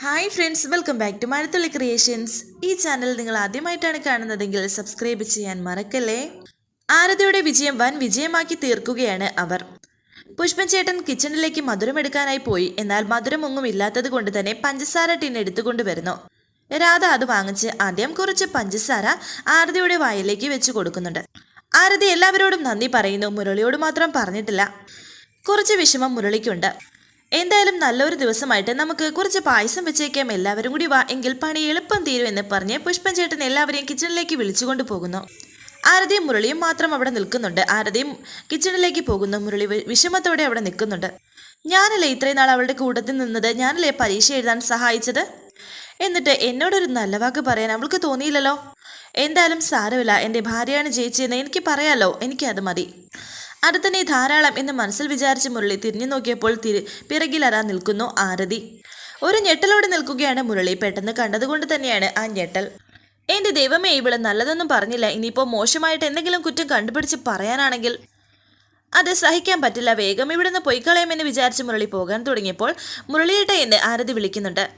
Hi friends welcome back to Mazhathulli creations ഈ channel നിങ്ങൾ ആദ്യമായിട്ടാണ് കാണുന്നതെങ്കിൽ സബ്സ്ക്രൈബ് ചെയ്യാൻ മറക്കല്ലേ? ആരതിയുടെ വിജയം വൻ വിജയമാക്കി തീർക്കുകയാണ് അവർ. പുഷ്പൻ ചേട്ടൻ കിച്ചണിലേക്ക് മധുരം എടുക്കാനായി പോയി. എന്നാൽ മധുരമൊന്നും ഇല്ലാത്തത് കൊണ്ട് തന്നെ പഞ്ചസാര ടിൻ എടുത്തുകൊണ്ട് വരുന്നു. രാധ അത് വാങ്ങിച്ച് ആദ്യം കുറച്ച് പഞ്ചസാര ആരതിയുടെ വായിലേക്ക് വെച്ച് കൊടുക്കുന്നുണ്ട്. ആരതി എല്ലാവരോടും നന്ദി പറയുന്നു. മുരളിയോട് മാത്രം പറഞ്ഞിട്ടില്ല. കുറച്ച് വിഷമം മുരളിക്കുണ്ട്. എന്തായാലും നല്ലൊരു ദിവസമായിട്ട് നമുക്ക് കുറച്ച് പായസം വെച്ചേക്കാം. എല്ലാവരും കൂടി വാ എങ്കിൽ പണി എളുപ്പം തീരും എന്ന് പറഞ്ഞ് പുഷ്പൻ ചേട്ടൻ എല്ലാവരെയും കിച്ചണിലേക്ക് വിളിച്ചുകൊണ്ട് പോകുന്നു. ആരതിയും മുരളിയും മാത്രം അവിടെ നിൽക്കുന്നുണ്ട്. ആരതിയും കിച്ചണിലേക്ക് പോകുന്നു. മുരളി വിഷമത്തോടെ അവിടെ നിൽക്കുന്നുണ്ട്. ഞാനല്ലേ ഇത്രയും നാൾ അവളുടെ കൂട്ടത്തിൽ നിന്നത്? ഞാനല്ലേ പരീക്ഷ എഴുതാൻ സഹായിച്ചത്? എന്നിട്ട് എന്നോടൊരു നല്ല വാക്ക് പറയാൻ അവൾക്ക് തോന്നിയില്ലല്ലോ? എന്തായാലും സാരമില്ല. എന്റെ ഭാര്യയാണ് ജയിച്ചതെന്ന് എനിക്ക് പറയാലോ? എനിക്കത് മതി. അത് തന്നെ ധാരാളം എന്ന് മനസ്സിൽ വിചാരിച്ച് മുരളി തിരിഞ്ഞു നോക്കിയപ്പോൾ തിരി പിറകിലറാൻ നിൽക്കുന്നു ആരതി. ഒരു ഞെട്ടലോടെ നിൽക്കുകയാണ് മുരളി. പെട്ടെന്ന് കണ്ടതുകൊണ്ട് തന്നെയാണ് ആ ഞെട്ടൽ. എന്റെ ദൈവമേ ഇവൾ നല്ലതൊന്നും പറഞ്ഞില്ല. ഇനിയിപ്പോൾ മോശമായിട്ട് എന്തെങ്കിലും കുറ്റം കണ്ടുപിടിച്ച് പറയാനാണെങ്കിൽ അത് സഹിക്കാൻ പറ്റില്ല. വേഗം ഇവിടുന്ന് പൊയ്ക്കളയുമെന്ന് വിചാരിച്ച് മുരളി പോകാൻ തുടങ്ങിയപ്പോൾ മുരളിയേട്ട എന്ന് ആരതി വിളിക്കുന്നുണ്ട്.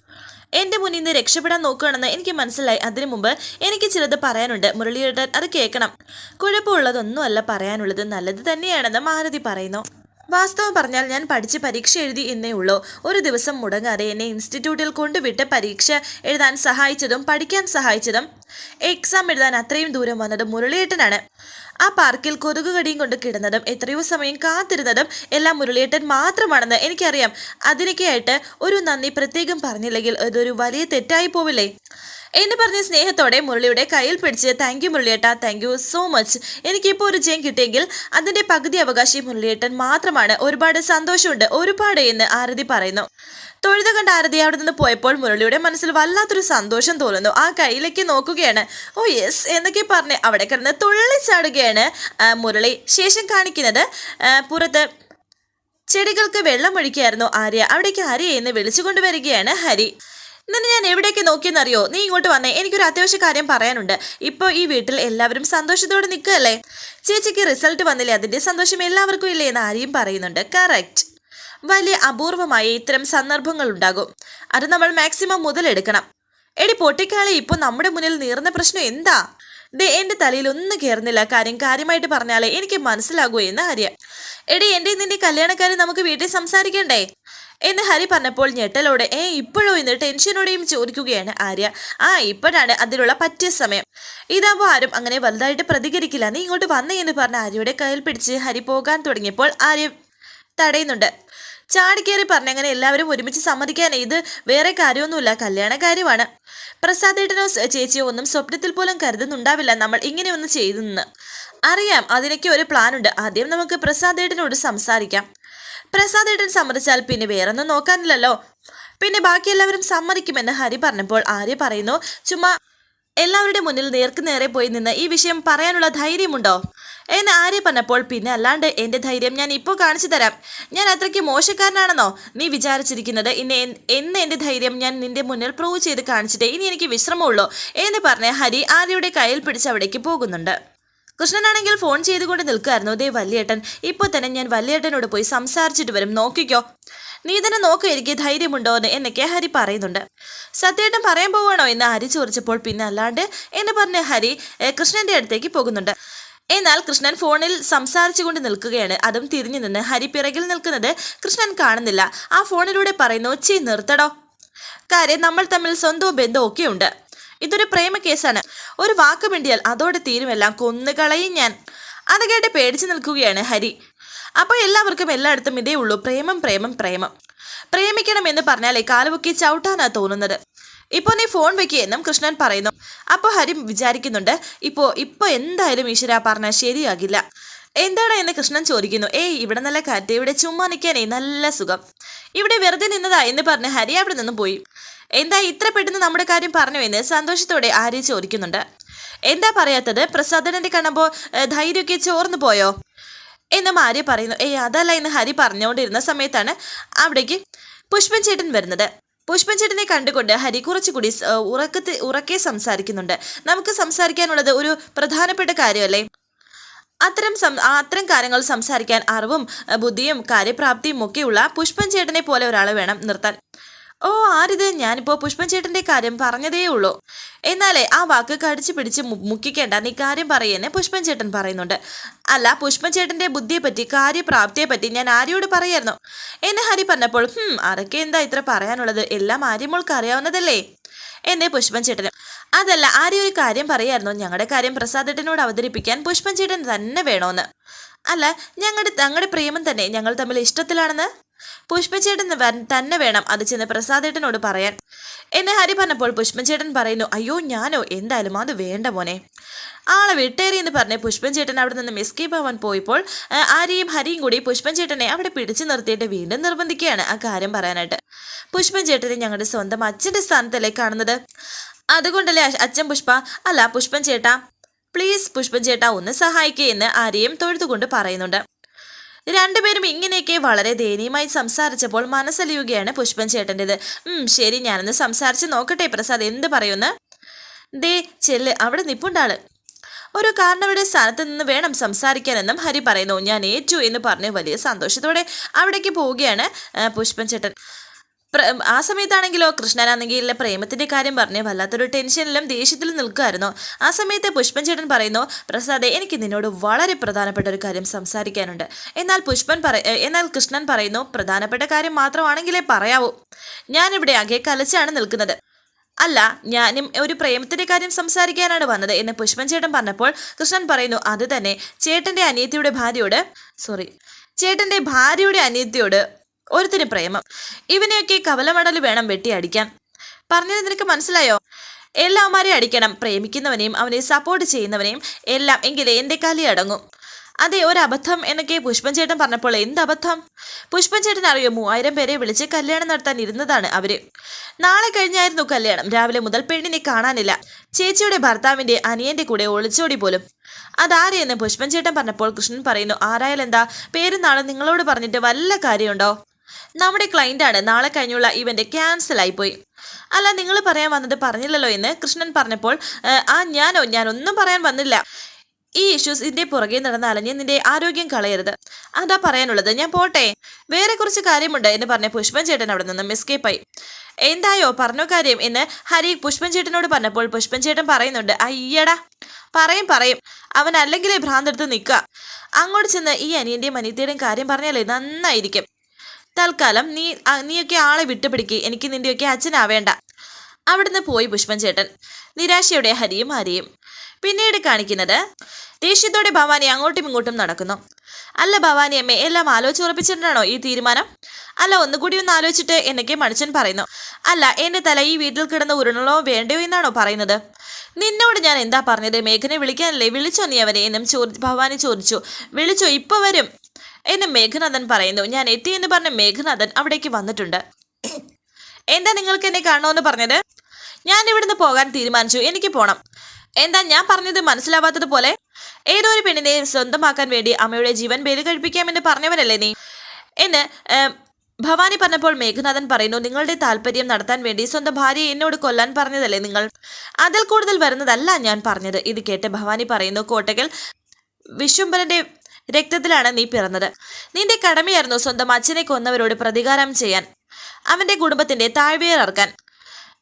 എന്റെ മുന്നിൽ നിന്ന് രക്ഷപ്പെടാൻ നോക്കുകയാണെന്ന് എനിക്ക് മനസ്സിലായി. അതിനു മുമ്പ് എനിക്ക് ചിലത് പറയാനുണ്ട്. മുരളിയേട്ടൻ അത് കേൾക്കണം. കുഴപ്പമുള്ളതൊന്നുമല്ല പറയാനുള്ളത്. നല്ലത് തന്നെയാണെന്ന് ആരതി പറയുന്നു. വാസ്തവം പറഞ്ഞാൽ ഞാൻ പഠിച്ച് പരീക്ഷ എഴുതി എന്നേ ഉള്ളൂ. ഒരു ദിവസം മുടങ്ങാതെ എന്നെ ഇൻസ്റ്റിറ്റ്യൂട്ടിൽ കൊണ്ടുവിട്ട് പരീക്ഷ എഴുതാൻ സഹായിച്ചതും പഠിക്കാൻ സഹായിച്ചതും എക്സാം എഴുതാൻ അത്രയും ദൂരം വന്നത് മുരളിയേട്ടനാണ് ആ പാർക്കിൽ കൊതുകുകടിയും കൊണ്ട് കിടന്നതും എത്രയോ സമയം കാത്തിരുന്നതും എല്ലാം മുരളിയേട്ടൻ മാത്രമാണെന്ന് എനിക്കറിയാം. അതിനൊക്കെയായിട്ട് ഒരു നന്ദി പ്രത്യേകം പറഞ്ഞില്ലെങ്കിൽ അതൊരു വലിയ തെറ്റായി പോവില്ലേ? എന്ന് പറഞ്ഞ സ്നേഹത്തോടെ മുരളിയുടെ കയ്യിൽ പിടിച്ച് താങ്ക് യു മുരളിയേട്ട താങ്ക് യു സോ മച്ച് എനിക്കിപ്പോൾ ഒരു ജയം കിട്ടിയെങ്കിൽ അതിന്റെ പകുതി അവകാശി മുരളിയേട്ടൻ മാത്രമാണ്. ഒരുപാട് സന്തോഷമുണ്ട് ഒരുപാട് എന്ന് ആരതി പറയുന്നു. തൊഴുത കണ്ട ആരതി അവിടെ നിന്ന് പോയപ്പോൾ മുരളിയുടെ മനസ്സിൽ വല്ലാത്തൊരു സന്തോഷം തോന്നുന്നു. ആ കയ്യിലേക്ക് നോക്കുകയാണ്. ഓ യെസ് എന്നൊക്കെ പറഞ്ഞ് അവിടെ കിടന്ന് തുള്ളിച്ചാടുകയാണ് മുരളി. ശേഷം കാണിക്കുന്നത് പുറത്ത് ചെടികൾക്ക് വെള്ളം ഒഴിക്കുകയായിരുന്നു ആര്യ. അവിടേക്ക് ആര്യ എന്ന് വിളിച്ചു കൊണ്ടുവരികയാണ് ഹരി. നിന്നെ ഞാൻ എവിടേക്ക് നോക്കിയെന്നറിയോ? നീ ഇങ്ങോട്ട് വന്നേ. എനിക്കൊരു അത്യാവശ്യ കാര്യം പറയാനുണ്ട്. ഇപ്പോൾ ഈ വീട്ടിൽ എല്ലാവരും സന്തോഷത്തോടെ നിൽക്കുകയല്ലേ? ചേച്ചിക്ക് റിസൾട്ട് വന്നില്ലേ? അതിന്റെ സന്തോഷം എല്ലാവർക്കും ഇല്ലേ? എന്ന് ആര്യയും പറയുന്നുണ്ട്. കറക്റ്റ്. വലിയ അപൂർവമായി ഇത്തരം സന്ദർഭങ്ങൾ ഉണ്ടാകും. അത് നമ്മൾ മാക്സിമം മുതലെടുക്കണം എടി പൊട്ടിക്കാളി ഇപ്പൊ നമ്മുടെ മുന്നിൽ നീറുന്ന പ്രശ്നം എന്താ? ദേ എന്റെ തലയിൽ ഒന്നും കയറുന്നില്ല കാര്യം കാര്യമായിട്ട് പറഞ്ഞാലേ എനിക്ക് മനസ്സിലാകൂ എന്ന് ആര്യ എടി എന്റെ നിന്റെ കല്യാണക്കാരി നമുക്ക് വീട്ടിൽ സംസാരിക്കണ്ടേ? എന്ന് ഹരി പറഞ്ഞപ്പോൾ ഞെട്ടലോടെ ഏ ഇപ്പോഴോ എന്ന് ടെൻഷനോടെയും ചോദിക്കുകയാണ് ആര്യ. ആ ഇപ്പോഴാണ് അതിനുള്ള പറ്റിയ സമയം. ഇതാകുമ്പോൾ ആരും അങ്ങനെ വലുതായിട്ട് പ്രതികരിക്കില്ല. നീ ഇങ്ങോട്ട് വന്നേ എന്ന് പറഞ്ഞ ആര്യയുടെ കയ്യിൽ പിടിച്ച് ഹരി പോകാൻ തുടങ്ങിയപ്പോൾ ആര്യ തടയുന്നുണ്ട്. ചാടിക്കേറി പറഞ്ഞങ്ങനെ എല്ലാവരും ഒരുമിച്ച് സമ്മതിക്കാൻ ഇത് വേറെ കാര്യമൊന്നുമില്ല. കല്യാണ കാര്യമാണ് പ്രസാദേട്ടനോ ചേച്ചിയോ ഒന്നും സ്വപ്നത്തിൽ പോലും കരുതുന്നുണ്ടാവില്ല നമ്മൾ ഇങ്ങനെയൊന്നും ചെയ്തെന്ന്. അറിയാം അതിനൊക്കെ ഒരു പ്ലാൻ ഉണ്ട് ആദ്യം നമുക്ക് പ്രസാദേട്ടനോട് സംസാരിക്കാം. പ്രസാദേട്ടൻ സമ്മതിച്ചാൽ പിന്നെ വേറൊന്നും നോക്കാനില്ലല്ലോ. പിന്നെ ബാക്കി എല്ലാവരും സമ്മതിക്കുമെന്ന് ഹരി പറഞ്ഞപ്പോൾ ആര്യ പറയുന്നു ചുമ്മാ എല്ലാവരുടെ മുന്നിൽ നേർക്കുനേരെ പോയി നിന്ന് ഈ വിഷയം പറയാനുള്ള ധൈര്യമുണ്ടോ? എന്ന് ആര്യ പറഞ്ഞപ്പോൾ പിന്നെ അല്ലാണ്ട് എന്റെ ധൈര്യം ഞാൻ ഇപ്പോൾ കാണിച്ചു തരാം. ഞാൻ അത്രയ്ക്ക് മോശക്കാരനാണെന്നോ? നീ വിചാരിച്ചിരിക്കുന്നത് എൻ- എന്ന് എന്റെ ധൈര്യം ഞാൻ നിന്റെ മുന്നിൽ പ്രൂവ് ചെയ്ത് കാണിച്ചിട്ടേ ഇനി എനിക്ക് വിശ്രമമുള്ളൂ എന്ന് പറഞ്ഞ് ഹരി ആര്യയുടെ കയ്യിൽ പിടിച്ച് അവിടേക്ക് പോകുന്നുണ്ട്. കൃഷ്ണനാണെങ്കിൽ ഫോൺ ചെയ്തുകൊണ്ട് നിൽക്കുമായിരുന്നു ദേ വല്യേട്ടൻ ഇപ്പോൾ തന്നെ ഞാൻ വല്യേട്ടനോട് പോയി സംസാരിച്ചിട്ട് വരും. നോക്കിക്കോ. നീ തന്നെ നോക്ക് എനിക്ക് ധൈര്യമുണ്ടോ എന്ന് എന്നൊക്കെ ഹരി പറയുന്നുണ്ട്. സത്യേട്ടൻ പറയാൻ പോവാണോ എന്ന് ഹരി ചോദിച്ചപ്പോൾ പിന്നെ അല്ലാണ്ട് എന്ന് പറഞ്ഞ ഹരി കൃഷ്ണന്റെ അടുത്തേക്ക് പോകുന്നുണ്ട്. എന്നാൽ കൃഷ്ണൻ ഫോണിൽ സംസാരിച്ചുകൊണ്ട് നിൽക്കുകയാണ്. അതും തിരിഞ്ഞു നിന്ന് ഹരി പിറകിൽ നിൽക്കുന്നത് കൃഷ്ണൻ കാണുന്നില്ല. ആ ഫോണിലൂടെ പറയുന്നു ചീ നിർത്തടോ. കാര്യം നമ്മൾ തമ്മിൽ സ്വന്തവും ബന്ധവും ഒക്കെ ഉണ്ട് ഇതൊരു പ്രേമ കേസാണ്. ഒരു വാക്ക് മിണ്ടിയാൽ അതോടെ തീരുമെല്ലാം കൊന്നുകളയും ഞാൻ. അത് കേട്ട് പേടിച്ചു നിൽക്കുകയാണ് ഹരി. അപ്പോൾ എല്ലാവർക്കും എല്ലായിടത്തും ഇതേ ഉള്ളൂ. പ്രേമം പ്രേമം പ്രേമം. പ്രേമിക്കണം എന്ന് പറഞ്ഞാലേ കാലുപൊക്കി ചവിട്ടാനാ തോന്നുന്നത്. ഇപ്പോൾ നീ ഫോൺ വെക്കുക എന്നും കൃഷ്ണൻ പറയുന്നു. അപ്പോൾ ഹരി വിചാരിക്കുന്നുണ്ട് ഇപ്പോൾ ഇപ്പോൾ എന്തായാലും ഈശ്വര പറഞ്ഞാൽ ശരിയാകില്ല. എന്താണ് എന്ന് കൃഷ്ണൻ ചോദിക്കുന്നു. ഏയ് ഇവിടെ നല്ല കാറ്റ് ഇവിടെ ചുമ്മാ നിൽക്കാനേ നല്ല സുഖം. ഇവിടെ വെറുതെ നിന്നതാ എന്ന് പറഞ്ഞ് ഹരി അവിടെ നിന്ന് പോയി. എന്താ ഇത്ര പെട്ടെന്ന് നമ്മുടെ കാര്യം പറഞ്ഞു എന്ന് സന്തോഷത്തോടെ ആര്യ ചോദിക്കുന്നുണ്ട്. എന്താ പറയാത്തത്? പ്രസാദനന്റെ കാണുമ്പോൾ ധൈര്യമൊക്കെ ചോർന്നു പോയോ? എന്നും ആര്യ പറയുന്നു. ഏയ് അതല്ല എന്ന് ഹരി പറഞ്ഞുകൊണ്ടിരുന്ന സമയത്താണ് അവിടേക്ക് പുഷ്പൻ ചേട്ടൻ വരുന്നത്. പുഷ്പൻ ചേട്ടനെ കണ്ടുകൊണ്ട് ഹരി കുറച്ചുകൂടി ഉറക്കത്തിൽ ഉറക്കത്തെ ഉറക്കെ സംസാരിക്കുന്നുണ്ട്. നമുക്ക് സംസാരിക്കാനുള്ളത് ഒരു പ്രധാനപ്പെട്ട കാര്യമല്ലേ? അത്തരം സം അത്തരം കാര്യങ്ങൾ സംസാരിക്കാൻ അറിവും ബുദ്ധിയും കാര്യപ്രാപ്തിയും ഒക്കെയുള്ള പുഷ്പൻ ചേട്ടനെ പോലെ ഒരാളെ വേണം നിർത്താൻ. ഓ ആരിത്? ഞാനിപ്പോ പുഷ്പൻ ചേട്ടന്റെ കാര്യം പറഞ്ഞതേ ഉള്ളൂ. എന്നാലേ ആ വാക്ക് കടിച്ചു പിടിച്ച് മുക്കിക്കേണ്ട നീ കാര്യം പറയുന്നേ പുഷ്പൻ ചേട്ടൻ പറയുന്നുണ്ട്. അല്ല പുഷ്പൻ പറ്റി കാര്യപ്രാപ്തിയെ പറ്റി ഞാൻ ആര്യോട് പറയായിരുന്നു? എന്നെ ഹരി പറഞ്ഞപ്പോൾ ഹും അതൊക്കെ എന്താ ഇത്ര പറയാനുള്ളത്? എല്ലാം ആര്യമോൾക്ക് അറിയാവുന്നതല്ലേ? എന്നെ പുഷ്പൻ അതല്ല ആര്യ ഒരു കാര്യം പറയായിരുന്നു. ഞങ്ങളുടെ കാര്യം പ്രസാദേട്ടനോട് അവതരിപ്പിക്കാൻ പുഷ്പൻ ചേട്ടൻ തന്നെ വേണോന്ന്. അല്ല ഞങ്ങളുടെ തങ്ങളുടെ പ്രേമം തന്നെ ഞങ്ങൾ തമ്മിൽ ഇഷ്ടത്തിലാണെന്ന്? പുഷ്പചേട്ടൻ തന്നെ വേണം അത് ചെന്ന് പ്രസാദേട്ടനോട് പറയാൻ. എന്നെ ഹരി പറഞ്ഞപ്പോൾ പുഷ്പചേട്ടൻ പറയുന്നു അയ്യോ ഞാനോ? എന്തായാലും അത് വേണ്ട മോനെ. ആളെ വിട്ടേറി എന്ന് പറഞ്ഞ് പുഷ്പൻചേട്ടൻ അവിടെ നിന്ന് എസ്കേപ്പ് ആവാൻ പോയപ്പോൾ ആരെയും ഹരിയും കൂടി പുഷ്പൻചേട്ടനെ അവിടെ പിടിച്ചു നിർത്തിയിട്ട് വീണ്ടും നിർബന്ധിക്കുകയാണ് ആ കാര്യം പറയാനായിട്ട്. പുഷ്പൻചേട്ടനെ ഞങ്ങളുടെ സ്വന്തം അച്ഛന്റെ സ്ഥാനത്തല്ലേ കാണുന്നത്? അതുകൊണ്ടല്ലേ അച്ഛൻ പുഷ്പ അല്ല പുഷ്പൻ ചേട്ടാ പ്ലീസ് പുഷ്പൻ ചേട്ടാ ഒന്ന് സഹായിക്കേ എന്ന് ആര്യയും തൊഴുതുകൊണ്ട് പറയുന്നുണ്ട്. രണ്ടുപേരും ഇങ്ങനെയൊക്കെ വളരെ ദയനീയമായി സംസാരിച്ചപ്പോൾ മനസ്സലിയുകയാണ് പുഷ്പൻ ചേട്ടന്റെത് ശരി ഞാനൊന്ന് സംസാരിച്ച് നോക്കട്ടെ പ്രസാദ് എന്ത് പറയുമെന്ന് ദേ ചെല്ല് അവിടെ നിപ്പുണ്ടാൾ. ഒരു കാരണവരുടെ സ്ഥാനത്ത് നിന്ന് വേണം സംസാരിക്കാനെന്നും ഹരി പറയുന്നു. ഞാൻ ഏറ്റു എന്ന് പറഞ്ഞ് വലിയ സന്തോഷത്തോടെ അവിടേക്ക് പോവുകയാണ് പുഷ്പൻ ചേട്ടൻ ആ സമയത്താണെങ്കിലോ കൃഷ്ണനാണെങ്കിൽ പ്രേമത്തിന്റെ കാര്യം പറഞ്ഞ് വല്ലാത്തൊരു ടെൻഷനിലും ദേഷ്യത്തിലും നിൽക്കുമായിരുന്നു ആ സമയത്ത് പുഷ്പൻ ചേട്ടൻ പറയുന്നു പ്രസാദ് എനിക്ക് നിന്നോട് വളരെ പ്രധാനപ്പെട്ട ഒരു കാര്യം സംസാരിക്കാനുണ്ട്. എന്നാൽ പുഷ്പൻ പറ എന്നാൽ കൃഷ്ണൻ പറയുന്നു പ്രധാനപ്പെട്ട കാര്യം മാത്രമാണെങ്കിലേ പറയാവൂ. ഞാനിവിടെ ആകെ കലച്ചാണ് നിൽക്കുന്നത്. അല്ല ഞാനും ഒരു പ്രേമത്തിന്റെ കാര്യം സംസാരിക്കാനാണ് വന്നത് എന്ന് പുഷ്പൻ ചേട്ടൻ പറഞ്ഞപ്പോൾ കൃഷ്ണൻ പറയുന്നു അത് തന്നെ. ചേട്ടന്റെ അനിയത്തിയുടെ ഭാര്യയോട് സോറി ചേട്ടന്റെ ഭാര്യയുടെ അനിയത്തിയോട് ഒരുത്തിന് പ്രേമം. ഇവനെയൊക്കെ കവലമടൽ വേണം വെട്ടി അടിക്കാൻ. പറഞ്ഞത് നിനക്ക് മനസ്സിലായോ? എല്ലാമാരെയും അടിക്കണം. പ്രേമിക്കുന്നവനെയും അവനെ സപ്പോർട്ട് ചെയ്യുന്നവനെയും എല്ലാം എങ്കിലേ എന്റെ കലി അടങ്ങും. അതെ ഒരു അബദ്ധം എന്നൊക്കെ പുഷ്പൻ ചേട്ടൻ പറഞ്ഞപ്പോൾ എന്ത് അബദ്ധം പുഷ്പൻ ചേട്ടൻ അറിയോ മൂവായിരം പേരെ വിളിച്ച് കല്യാണം നടത്താൻ ഇരുന്നതാണ് അവർ. നാളെ കഴിഞ്ഞായിരുന്നു കല്യാണം. രാവിലെ മുതൽ പെണ്ണിനെ കാണാനില്ല. ചേച്ചിയുടെ ഭർത്താവിന്റെ അനിയന്റെ കൂടെ ഒളിച്ചോടി പോലും. അതാരെയെന്ന് പുഷ്പൻ ചേട്ടൻ പറഞ്ഞപ്പോൾ കൃഷ്ണൻ പറയുന്നു ആരായാലും എന്താ പേരും നാളെ നിങ്ങളോട് പറഞ്ഞിട്ട് വല്ല കാര്യമുണ്ടോ? നമ്മുടെ ആണ്. നാളെ കഴിഞ്ഞുള്ള ഇവന്റ് ക്യാൻസൽ ആയിപ്പോയി. അല്ല നിങ്ങൾ പറയാൻ വന്നത് പറഞ്ഞില്ലല്ലോ എന്ന് കൃഷ്ണൻ പറഞ്ഞപ്പോൾ ആ ഞാനോ ഞാനൊന്നും പറയാൻ വന്നില്ല. ഈ ഇഷ്യൂസ് ഇതിന്റെ പുറകെ നടന്ന് നിന്റെ ആരോഗ്യം കളയരുത്. അതാ പറയാനുള്ളത്. ഞാൻ പോട്ടെ. വേറെ കുറച്ച് കാര്യമുണ്ട് എന്ന് പറഞ്ഞ പുഷ്പൻ ചേട്ടൻ അവിടെ നിന്നും എസ്കേപ്പായി എന്തായോ? പറഞ്ഞോ കാര്യം എന്ന് ഹരി പുഷ്പൻ ചേട്ടനോട് പറഞ്ഞപ്പോൾ പുഷ്പൻ ചേട്ടൻ പറയുന്നുണ്ട് അയ്യടാ. പറയും പറയും. അവൻ അല്ലെങ്കിലേ ഭ്രാന്തെടുത്ത് നിൽക്കുക. അങ്ങോട്ട് ചെന്ന് ഈ അനിയന്റെയും അനിയത്തിയുടെയും കാര്യം പറഞ്ഞാലേ നന്നായിരിക്കും. തൽക്കാലം നീ നീയൊക്കെ ആളെ വിട്ടുപിടിക്കുക എനിക്ക് നിന്റെയൊക്കെ അച്ഛനാവേണ്ട. അവിടുന്ന് പോയി പുഷ്പൻ ചേട്ടൻ നിരാശയോടെ ഹരിയും ഹരിയും പിന്നീട് കാണിക്കുന്നത് ദേഷ്യത്തോടെ ഭവാനി അങ്ങോട്ടും ഇങ്ങോട്ടും നടക്കുന്നു. അല്ല ഭവാനി അമ്മ എല്ലാം ആലോചിച്ചുറപ്പിച്ചിട്ടാണോ ഈ തീരുമാനം? അല്ല ഒന്നുകൂടി ഒന്ന് ആലോചിച്ചിട്ട് എന്നൊക്കെ മനുഷ്യൻ പറയുന്നു. അല്ല എന്റെ തല ഈ വീട്ടിൽ കിടന്ന് ഉരുളണോ വേണ്ടയോ എന്നാണോ പറയുന്നത്? നിന്നോട് ഞാൻ എന്താ പറഞ്ഞത്? മേഘനെ വിളിക്കാനല്ലേ വിളിച്ചോ നീ അവനെ എന്നും ചോദി ഭവാനി ചോദിച്ചു. വിളിച്ചോ ഇപ്പൊ വരും. എന്ന് മേഘനാഥൻ പറയുന്നു. ഞാൻ എത്തി എന്ന് പറഞ്ഞ മേഘനാഥൻ അവിടേക്ക് വന്നിട്ടുണ്ട്. എന്താ നിങ്ങൾക്ക് എന്നെ കാണണമെന്ന് പറഞ്ഞത്? ഞാൻ ഇവിടുന്ന് പോകാൻ തീരുമാനിച്ചു. എനിക്ക് പോണം. എന്താ ഞാൻ പറഞ്ഞത് മനസ്സിലാവാത്തതുപോലെ ഏതോ ഒരു പെണ്ണിനെ സ്വന്തമാക്കാൻ വേണ്ടി അമ്മയുടെ ജീവൻ ബലി കഴിപ്പിക്കാമെന്ന് പറഞ്ഞവനല്ലേ നീ? എന്ന് ഭവാനി പറഞ്ഞപ്പോൾ മേഘനാഥൻ പറയുന്നു നിങ്ങളുടെ താല്പര്യം നടത്താൻ വേണ്ടി സ്വന്തം ഭാര്യയെ എന്നോട് കൊല്ലാൻ പറഞ്ഞതല്ലേ നിങ്ങൾ? അതിൽ കൂടുതൽ വരുന്നതല്ല ഞാൻ പറഞ്ഞത്. ഇത് കേട്ട് ഭവാനി പറയുന്നു കോട്ടകൽ വിശ്വംഭരന്റെ രക്തത്തിലാണ് നീ പിറന്നത്. നിന്റെ കടമയായിരുന്നു സ്വന്തം അച്ഛനെ കൊന്നവരോട് പ്രതികാരം ചെയ്യാൻ അവന്റെ കുടുംബത്തിന്റെ താഴ്വേറിറക്കാൻ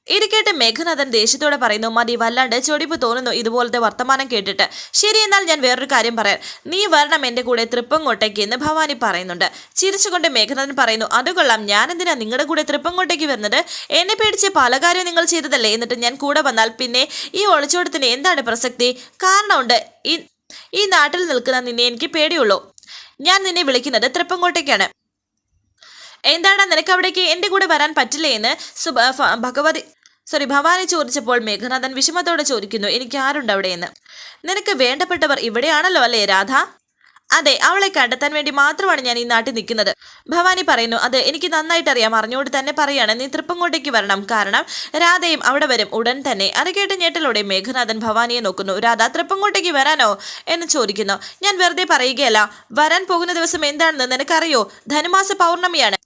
ഇത് കേട്ട് മേഘനാഥൻ ദേഷ്യത്തോടെ പറയുന്നു മതി വല്ലാണ്ട് ചൊടിപ്പ് തോന്നുന്നു ഇതുപോലത്തെ വർത്തമാനം കേട്ടിട്ട്. ശരി എന്നാൽ ഞാൻ വേറൊരു കാര്യം പറയാം. നീ വരണം എന്റെ കൂടെ തൃപ്പങ്കോട്ടേക്ക് എന്ന് ഭവാനി പറയുന്നുണ്ട്. ചിരിച്ചുകൊണ്ട് മേഘനാഥൻ പറയുന്നു അത് കൊള്ളാം. ഞാൻ എന്തിനാ നിങ്ങളുടെ കൂടെ തൃപ്പങ്കോട്ടേക്ക് വരുന്നത്? എന്നെ പേടിച്ച് പല കാര്യവും നിങ്ങൾ ചെയ്തതല്ലേ? എന്നിട്ട് ഞാൻ കൂടെ വന്നാൽ പിന്നെ ഈ ഒളിച്ചോടത്തിന് എന്താണ് പ്രസക്തി? കാരണമുണ്ട്. ഈ ഈ നാട്ടിൽ നിൽക്കുന്ന നിന്നെ എനിക്ക് പേടിയുള്ളൂ. ഞാൻ നിന്നെ വിളിക്കുന്നത് തൃപ്പങ്കോട്ടേക്കാണ്. എന്താണ് നിനക്ക് അവിടേക്ക് എന്റെ കൂടെ വരാൻ പറ്റില്ലേ എന്ന് ഭഗവതി സോറി ഭവാനി ചോദിച്ചപ്പോൾ മേഘനാഥൻ വിഷമത്തോടെ ചോദിക്കുന്നു എനിക്ക് ആരുണ്ട് അവിടെയെന്ന് നിനക്ക് വേണ്ടപ്പെട്ടവർ ഇവിടെയാണല്ലോ അല്ലേ രാധ? അതെ അവളെ കണ്ടെത്താൻ വേണ്ടി മാത്രമാണ് ഞാൻ ഈ നാട്ടിൽ നിൽക്കുന്നത്. ഭവാനി പറയുന്നു അത് എനിക്ക് നന്നായിട്ട് അറിയാം അറിഞ്ഞുകൊണ്ട് തന്നെ പറയാണ് നീ തൃപ്പങ്കോട്ടേക്ക് വരണം. കാരണം രാധയും അവിടെ വരും ഉടൻ തന്നെ. അത് കേട്ട് ഞെട്ടലോടെ മേഘനാഥൻ ഭവാനിയെ നോക്കുന്നു. രാധ തൃപ്പങ്കോട്ടേക്ക് വരാനോ? എന്ന് ചോദിക്കുന്നു. ഞാൻ വെറുതെ പറയുകയല്ല വരാൻ പോകുന്ന ദിവസം എന്താണെന്ന് നിനക്കറിയോ? ധനുമാസ പൗർണമിയാണ്.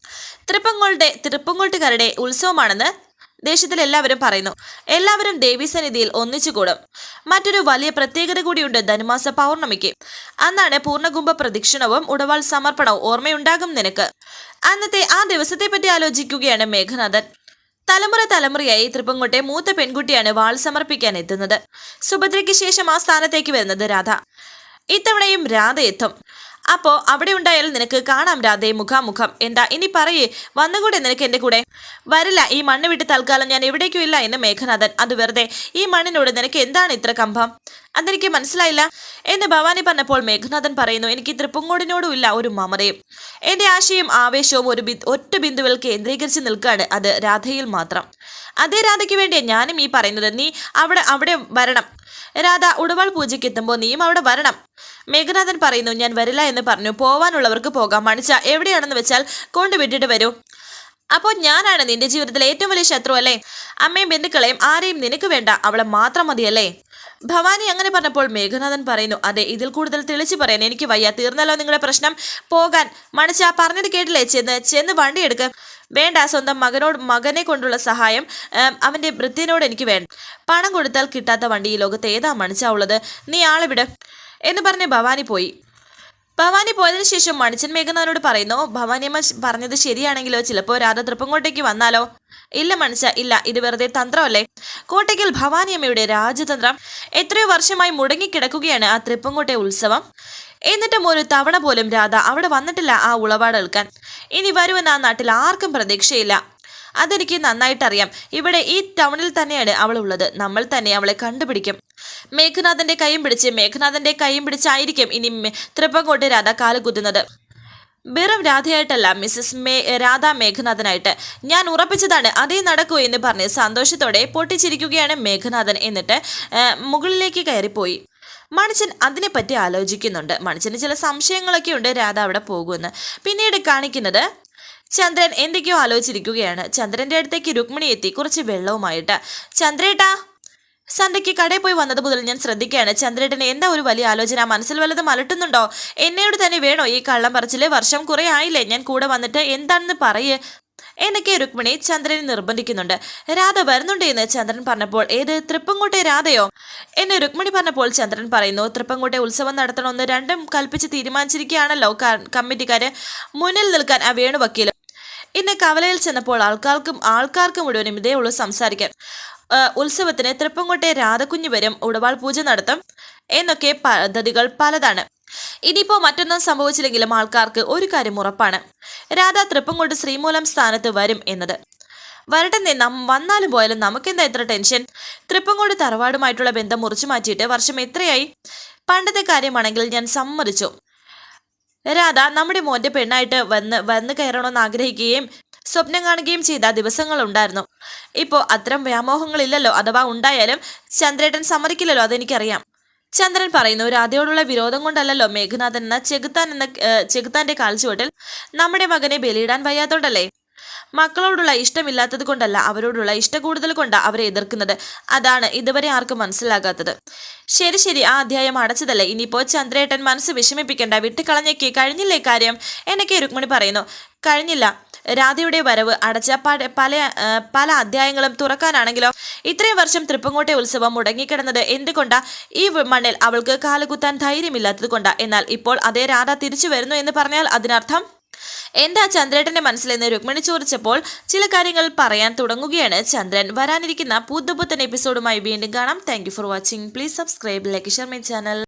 തൃപ്പങ്ങോളുടെ തൃപ്പങ്ങോട്ടുകാരുടെ ഉത്സവമാണെന്ന് ദേശത്തിൽ എല്ലാവരും പറയുന്നു എല്ലാവരും ദേവീസന്നിധിയിൽ ഒന്നിച്ചുകൂടും. മറ്റൊരു വലിയ പ്രത്യേകത കൂടിയുണ്ട് ധനുമാസ പൗർണമിക്ക്. അന്നാണ് പൂർണകുംഭ പ്രദക്ഷിണവും ഉടവാൾ സമർപ്പണവും ഓർമ്മയുണ്ടാകും നിനക്ക്. അന്നത്തെ ആ ദിവസത്തെ പറ്റി ആലോചിക്കുകയാണ് മേഘനാഥൻ. തലമുറ തലമുറയായി തൃപ്പങ്കോട്ടെ മൂത്ത പെൺകുട്ടിയാണ് വാൾ സമർപ്പിക്കാൻ എത്തുന്നത്. സുഭദ്രയ്ക്ക് ശേഷം ആ സ്ഥാനത്തേക്ക് വരുന്നത് രാധ. ഇത്തവണയും രാധ എത്തും അപ്പോ അവിടെ ഉണ്ടായാൽ നിനക്ക് കാണാം രാധേ മുഖാമുഖം. എന്താ? ഇനി പറയേ. വന്നുകൂടെ നിനക്ക് എന്റെ കൂടെ? വരില്ല. ഈ മണ്ണ് വിട്ട് തൽക്കാലം ഞാൻ എവിടേക്കും ഇല്ല എന്ന് മേഘനാഥൻ. അത് വെറുതെ. ഈ മണ്ണിനോട് നിനക്ക് എന്താണ് ഇത്ര കമ്പം? അതെനിക്ക് മനസ്സിലായില്ല. എന്ന് ഭവാനി പറഞ്ഞപ്പോൾ മേഘനാഥൻ പറയുന്നു എനിക്ക് തൃപ്പുങ്ങോടിനോടും ഇല്ല. ഒരു മമതയും. എന്റെ ആശയും ആവേശവും ഒരു ബി ഒറ്റ ബിന്ദുവിൽ കേന്ദ്രീകരിച്ച് നിൽക്കുകയാണ് അത് രാധയിൽ മാത്രം. അതേ രാധയ്ക്ക് വേണ്ടിയാണ് ഞാനും ഈ പറയുന്നത്. നീ അവിടെ അവിടെ വരണം. രാധ ഉടവാൾ പൂജയ്ക്ക് എത്തുമ്പോൾ നീയും അവിടെ വരണം. മേഘനാഥൻ പറയുന്നു ഞാൻ വരില്ല എന്ന് പറഞ്ഞു. പോവാനുള്ളവർക്ക് പോകാം. മണിച്ച എവിടെയാണെന്ന് വെച്ചാൽ കൊണ്ടുവിട്ടിട്ട് വരൂ. അപ്പോൾ ഞാനാണ് നിന്റെ ജീവിതത്തിലെ ഏറ്റവും വലിയ ശത്രു അല്ലേ? അമ്മയും ബന്ധുക്കളെയും ആരെയും നിനക്ക് വേണ്ട. അവളെ മാത്രം മതിയല്ലേ? ഭവാനി അങ്ങനെ പറഞ്ഞപ്പോൾ മേഘനാഥൻ പറയുന്നു അതെ ഇതിൽ കൂടുതൽ തെളിച്ചു പറയാൻ എനിക്ക് വയ്യ. തീർന്നല്ലോ നിങ്ങളുടെ പ്രശ്നം. പോകാൻ. മണിച്ച പറഞ്ഞത് കേട്ടില്ലേ? ചെന്ന് ചെന്ന് വണ്ടി വേണ്ട സ്വന്തം മകനോട് മകനെ കൊണ്ടുള്ള സഹായം അവന്റെ വൃത്തിനോട് എനിക്ക് വേണ്ട. പണം കൊടുത്താൽ കിട്ടാത്ത വണ്ടി ഈ ലോകത്ത് ഏതാ മണിച്ചാ ഉള്ളത് നീ ആളെ വിട. എന്ന് പറഞ്ഞ് ഭവാനി പോയി. ഭവാനി പോയതിനു ശേഷം മണിച്ചൻ മേഘനാഥനോട് പറയുന്നു ഭവാനിയമ്മ പറഞ്ഞത് ശരിയാണെങ്കിലോ? ചിലപ്പോൾ രാധ തൃപ്പങ്കോട്ടേക്ക് വന്നാലോ? ഇല്ല മണിച്ച ഇല്ല. ഇത് വെറുതെ തന്ത്രമല്ലേ? കോട്ടയ്ക്കൽ ഭവാനിയമ്മയുടെ രാജതന്ത്രം. എത്രയോ വർഷമായി മുടങ്ങിക്കിടക്കുകയാണ് ആ തൃപ്പങ്കോട്ടെ ഉത്സവം. എന്നിട്ടും ഒരു തവണ പോലും രാധ അവിടെ വന്നിട്ടില്ല ആ ഉളവാട് എടുക്കാൻ ഇനി വരുമെന്ന് ആ നാട്ടിൽ ആർക്കും പ്രതീക്ഷയില്ല. അതെനിക്ക് നന്നായിട്ടറിയാം. ഇവിടെ ഈ ടൗണിൽ തന്നെയാണ് അവൾ ഉള്ളത്. നമ്മൾ തന്നെ അവളെ കണ്ടുപിടിക്കും. മേഘനാഥന്റെ കൈയും പിടിച്ച് മേഘനാഥന്റെ കൈയും പിടിച്ചായിരിക്കും ഇനി തൃപ്പങ്കോട്ട് രാധ കാലുകുത്തുന്നത് വെറും രാധയായിട്ടല്ല മിസ്സസ് മേ രാധ മേഘനാഥനായിട്ട്. ഞാൻ ഉറപ്പിച്ചതാണ് അതേ നടക്കൂ എന്ന് പറഞ്ഞ് സന്തോഷത്തോടെ പൊട്ടിച്ചിരിക്കുകയാണ് മേഘനാഥൻ എന്നിട്ട് മുകളിലേക്ക് കയറിപ്പോയി. മണിച്ചൻ അതിനെപ്പറ്റി ആലോചിക്കുന്നുണ്ട്. മണിച്ചന് ചില സംശയങ്ങളൊക്കെ ഉണ്ട് രാധ അവിടെ പോകുമെന്ന്. പിന്നീട് കാണിക്കുന്നത് ചന്ദ്രൻ എന്തൊക്കെയോ ആലോചിച്ചിരിക്കുകയാണ്. ചന്ദ്രന്റെ അടുത്തേക്ക് രുക്മിണി എത്തി കുറച്ച് വെള്ളവുമായിട്ട്. ചന്ദ്രേട്ടാ സന്ധ്യയ്ക്ക് കടയിൽ പോയി വന്നത് മുതൽ ഞാൻ ശ്രദ്ധിക്കുകയാണ്. ചന്ദ്രേട്ടന് എന്താ ഒരു വലിയ ആലോചന? മനസ്സിൽ വല്ലതും അലട്ടുന്നുണ്ടോ? എന്നോട് തന്നെ വേണോ ഈ കള്ളം പറച്ചിൽ? വർഷം കുറെ ആയില്ലേ ഞാൻ കൂടെ വന്നിട്ട്? എന്താണെന്ന് പറയേ. എന്നൊക്കെ രുക്മിണി ചന്ദ്രനെ നിർബന്ധിക്കുന്നുണ്ട്. രാധ വരുന്നുണ്ട് എന്ന് ചന്ദ്രൻ പറഞ്ഞപ്പോൾ ഏത് തൃപ്പങ്കോട്ടെ രാധയോ? എന്ന് രുക്മിണി പറഞ്ഞപ്പോൾ ചന്ദ്രൻ പറയുന്നു തൃപ്പങ്കോട്ടെ ഉത്സവം നടത്തണമെന്ന് രണ്ടും കൽപ്പിച്ച് തീരുമാനിച്ചിരിക്കുകയാണല്ലോ കമ്മിറ്റിക്കാര്. മുന്നിൽ നിൽക്കാൻ ആ വേണു വക്കീലും ഇന്ന് കവലയിൽ ചെന്നപ്പോൾ ആൾക്കാർക്കും ആൾക്കാർക്കും മുഴുവനും ഇതേ ഉള്ളു സംസാരിക്കാൻ. ഉത്സവത്തിന് തൃപ്പങ്കോട്ടെ രാധക്കുഞ്ഞ് വരും ഉടവാൾ പൂജ നടത്തും എന്നൊക്കെ പദ്ധതികൾ പലതാണ്. ഇനിയിപ്പോ മറ്റൊന്നും സംഭവിച്ചില്ലെങ്കിലും ആൾക്കാർക്ക് ഒരു കാര്യം ഉറപ്പാണ്. രാധ തൃപ്പങ്കോട്ട് ശ്രീമൂലം സ്ഥാനത്ത് വരും എന്നത്. വരട്ടെ നാം വന്നാലും പോയാലും നമുക്കെന്താ ഇത്ര ടെൻഷൻ? തൃപ്പങ്കോട് തറവാടുമായിട്ടുള്ള ബന്ധം മുറിച്ചു മാറ്റിയിട്ട് വർഷം എത്രയായി? പണ്ടത്തെ കാര്യമാണെങ്കിൽ ഞാൻ സമ്മതിച്ചു. രാധ നമ്മുടെ മോന്റെ പെണ്ണായിട്ട് വന്ന് വന്ന് കയറണമെന്ന് ആഗ്രഹിക്കുകയും സ്വപ്നം കാണുകയും ചെയ്ത ദിവസങ്ങൾ ഉണ്ടായിരുന്നു ഇപ്പോൾ അത്തരം വ്യാമോഹങ്ങളില്ലല്ലോ അഥവാ ഉണ്ടായാലും ചന്ദ്രേട്ടൻ സമ്മതിക്കില്ലല്ലോ അതെനിക്കറിയാം. ചന്ദ്രൻ പറയുന്നു രാധയോടുള്ള വിരോധം കൊണ്ടല്ലല്ലോ മേഘനാഥൻ എന്ന ചെകുത്താൻ എന്ന ചെകുത്താന്റെ കാൽച്ചുവട്ടിൽ നമ്മുടെ മകനെ ബലിയിടാൻ വയ്യാത്തോണ്ടല്ലേ? മക്കളോടുള്ള ഇഷ്ടമില്ലാത്തത് കൊണ്ടല്ല അവരോടുള്ള ഇഷ്ട കൂടുതൽ കൊണ്ടാ അവരെ എതിർക്കുന്നത്. അതാണ് ഇതുവരെ ആർക്കും മനസ്സിലാകാത്തത്. ശരി ശരി ആ അധ്യായം അടച്ചതല്ലേ. ഇനിയിപ്പോ ചന്ദ്രേട്ടൻ മനസ്സ് വിഷമിപ്പിക്കേണ്ട. വിട്ടുകളഞ്ഞേക്ക്. കഴിഞ്ഞില്ലേ കാര്യം? എന്നൊക്കെ രുക്മിണി പറയുന്നു. കഴിഞ്ഞില്ല. രാധയുടെ വരവ് അടച്ച പല പല അധ്യായങ്ങളും തുറക്കാനാണെങ്കിലോ ഇത്രയും വർഷം തൃപ്പങ്കോട്ടെ ഉത്സവം മുടങ്ങിക്കിടന്നത് എന്തുകൊണ്ടാ? ഈ മണ്ണിൽ അവൾക്ക് കാലുകുത്താൻ ധൈര്യമില്ലാത്തത് എന്നാൽ ഇപ്പോൾ അതേ രാധ തിരിച്ചു വരുന്നു എന്ന് പറഞ്ഞാൽ അതിനർത്ഥം? എന്താ ചന്ദ്രേട്ടന്റെ മനസ്സിലെന്ന് രുക്മിണി ചോദിച്ചപ്പോൾ ചില കാര്യങ്ങൾ പറയാൻ തുടങ്ങുകയാണ്. ചന്ദ്രൻ വരാനിരിക്കുന്ന പുതുപുത്തൻ എപ്പിസോഡുമായി വീണ്ടും കാണാം. Thank for watching please subscribe like share my channel